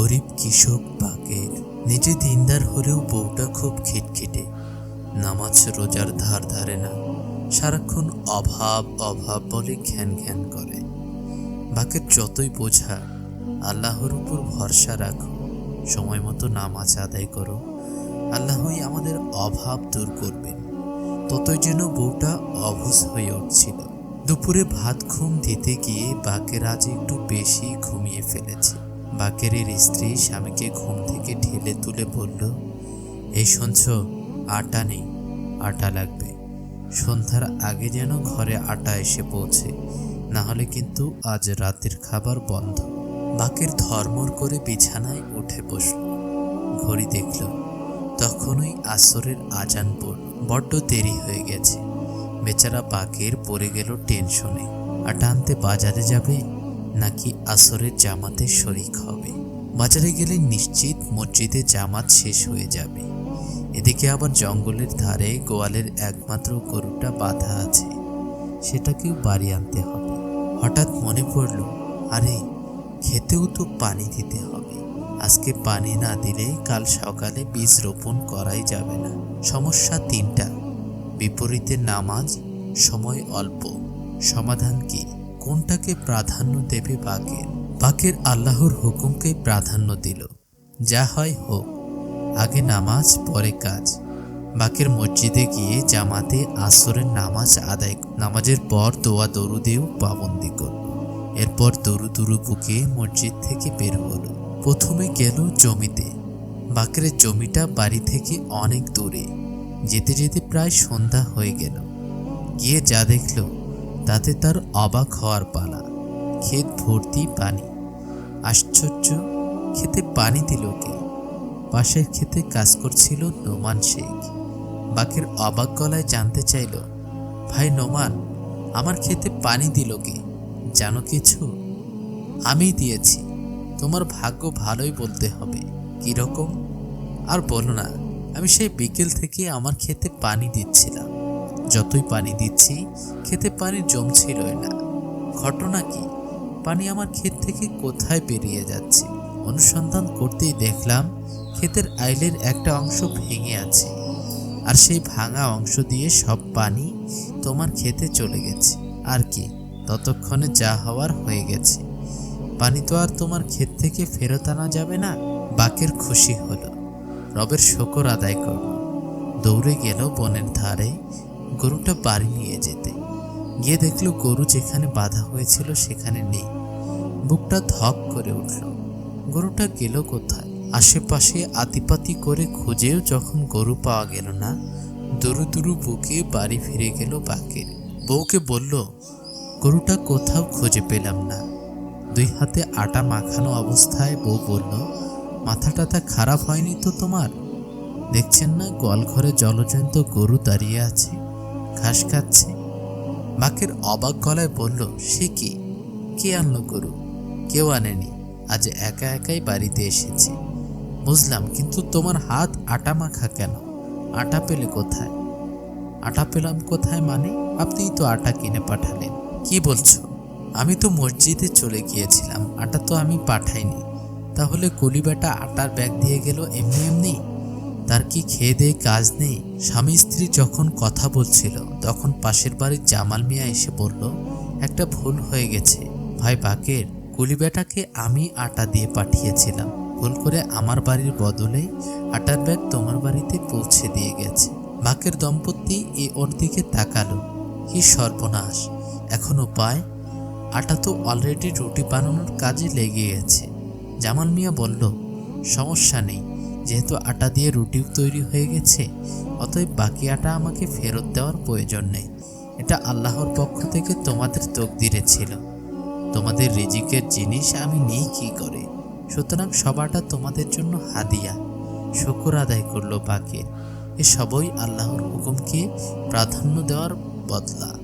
গরিব কৃষক বাকের নিজে দিনদার হলেও বউটা খুব খিটখিটে। নামাজ রোজার ধার ধারে না, সারাক্ষণ অভাব অভাব বলে ঘ্যান ঘ্যান করে। বাকের যতই বোঝা, আল্লাহর উপর ভরসা রাখো, সময় মতো নামাজ আদায় করো। আল্লাহই আমাদের অভাব দূর করবেন, ততই যেন বউটা অভুজ হয়ে উঠছিল। দুপুরে ভাত ঘুম দিতে গিয়ে বাকের আজ একটু বেশি ঘুমিয়ে ফেলেছে। বাকেরের স্ত্রী স্বামীকে ঘুম থেকে ঢেলে তুলে বলল, এই শুনছ, আটা নেই, আটা লাগবে। সন্ধ্যার আগে যেন ঘরে আটা এসে পৌঁছে, না হলে কিন্তু আজ রাতের খাবার বন্ধ। বাকের ধর্মর করে বিছানায় উঠে বসল। ঘড়ি দেখল, তখনই আসরের আজান পড়ল। বড্ড দেরি হয়ে গেছে। বেচারা বাকের পড়ে গেল টেনশনে। আটা আনতে বাজারে যাবে? নাকি আসরের জামাতে শরিক হবে? বাজারে গেলে নিশ্চিত মসজিদে জামাত শেষ হয়ে যাবে। এদিকে আবার জঙ্গলের ধারে গোয়ালের একমাত্র গরুটা বাঁধা আছে। সেটাকেও বাড়ি আনতে হবে। হঠাৎ মনে পড়ল, আরে, খেতেও তো পানি দিতে হবে। আজকে পানি না দিলে কাল সকালে বীজ রোপণ করাই যাবে না। সমস্যা তিনটা। বিপরীতে নামাজ, সময় অল্প। সমাধান কি? কোনটাকে প্রাধান্য দেবে বাকের? বাকের আল্লাহর হুকুমকে প্রাধান্য দিল। যা হয় হোক। আগে নামাজ, পরে কাজ। বাকের মসজিদে গিয়ে জামাতে আসরের নামাজ আদায় নামাজের পর দোয়া দরুদেও পাবন্দি করল। এরপর দরু দরু বুকে মসজিদ থেকে বের হলো। প্রথমে গেল জমিতে। বাকের জমিটা বাড়ি থেকে অনেক দূরে। যেতে যেতে প্রায় সন্ধ্যা হয়ে গেল। গিয়ে যা দেখল তাতে তার অবাক হওয়ার পালা। ক্ষেত ভর্তি পানি। আশ্চর্য, খেতে পানি দিল কে? পাশের ক্ষেতে কাজ করছিল নোমান শেখ। বাকের অবাক গলায় জানতে চাইল, ভাই নোমান, আমার খেতে পানি দিল কে? জানো কিছু? আমিই দিয়েছি। তোমার ভাগ্য ভালোই বলতে হবে। কীরকম আর বলো না, আমি সেই বিকেল থেকে আমার খেতে পানি দিচ্ছিলাম। যতই পানি দিচ্ছি, খেতে পানি জমছিলই না। ঘটনা কি? পানি আমার ক্ষেত থেকে কোথায় বেরিয়ে যাচ্ছে? অনুসন্ধান করতেই দেখলাম, ক্ষেতের আইলের একটা অংশ ভেঙে আছে। আর সেই ভাঙা অংশ দিয়ে সব পানি তোমার খেতে চলে গেছে। আর কি? ততক্ষণে যা হওয়ার হয়ে গেছে। পানি তো আর তোমার ক্ষেত থেকে ফেরত আনা যাবে না, বাকের খুশি হলো। রবের শকর আদায় করল। দৌড়ে গেল বনের ধারে গরুটা বাড়ি নিয়ে যেতে। গিয়ে দেখল গরু যেখানে বাঁধা হয়েছিল সেখানে নেই। বুকটা ধক করে উঠল। গরুটা গেল কোথায়? আশেপাশে আতিপাতি করে খুঁজেও যখন গরু পাওয়া গেল না, দুরু দুরু বুকে বাড়ি ফিরে গেল বাকের বউকে বলল, গরুটা কোথাও খুঁজে পেলাম না। দুই হাতে আটা মাখানো অবস্থায় বউ বলল মাথা টাথা খারাপ হয়নি তো তোমার? দেখছেন না, গোয়ালঘরে জলজন্ত গরু দাঁড়িয়ে আছে। ঘাস খাচ্ছে। মাকের অবাক গলায় বলল, সে কি? কে আনলো গরু? কেউ আনেনি। আজ একা একাই বাড়িতে এসেছি। বুঝলাম, কিন্তু তোমার হাত আটা মাখা কেন? আটা পেলে কোথায়? আটা পেলাম কোথায় মানে? আপনিই তো আটা কিনে পাঠালেন। কি বলছো? আমি তো মসজিদে চলে গিয়েছিলাম। আটা তো আমি পাঠাইনি। তাহলে কলিবাটা আটার ব্যাগ দিয়ে গেল এমনি এমনি? তার কি খেয়ে দেয়ে কাজ নেই? স্বামী স্ত্রী যখন কথা বলছিল, তখন পাশের বাড়ির জামাল মিয়া এসে বলল, একটা ভুল হয়ে গেছে। ভাই বাকের কুলিবেটাকে আমি আটা দিয়ে পাঠিয়েছিলাম। ভুল করে আমার বাড়ির বদলে আটার ব্যাগ তোমার বাড়িতে পৌঁছে দিয়ে গেছে বাকের দম্পতি এ ওর দিকে তাকালো। কি সর্বনাশ। এখন উপায়? আটা তো অলরেডি রুটি বানানোর কাজে লেগে গেছে জামাল মিয়া বলল, সমস্যা নেই। যেহেতু আটা দিয়ে রুটিও তৈরি হয়ে গেছে, অতএব বাকি আটা আমাকে ফেরত দেওয়ার প্রয়োজন নেই। এটা আল্লাহর পক্ষ থেকে তোমাদের তকদিরে ছিল। তোমাদের রিজিকের জিনিস আমি নিই কি করে? সুতরাং সবাটা তোমাদের জন্য হাদিয়া। শুকর আদায় করল বাকি। এ সবই আল্লাহর হুকুমকে প্রাধান্য দেওয়ার বদলা।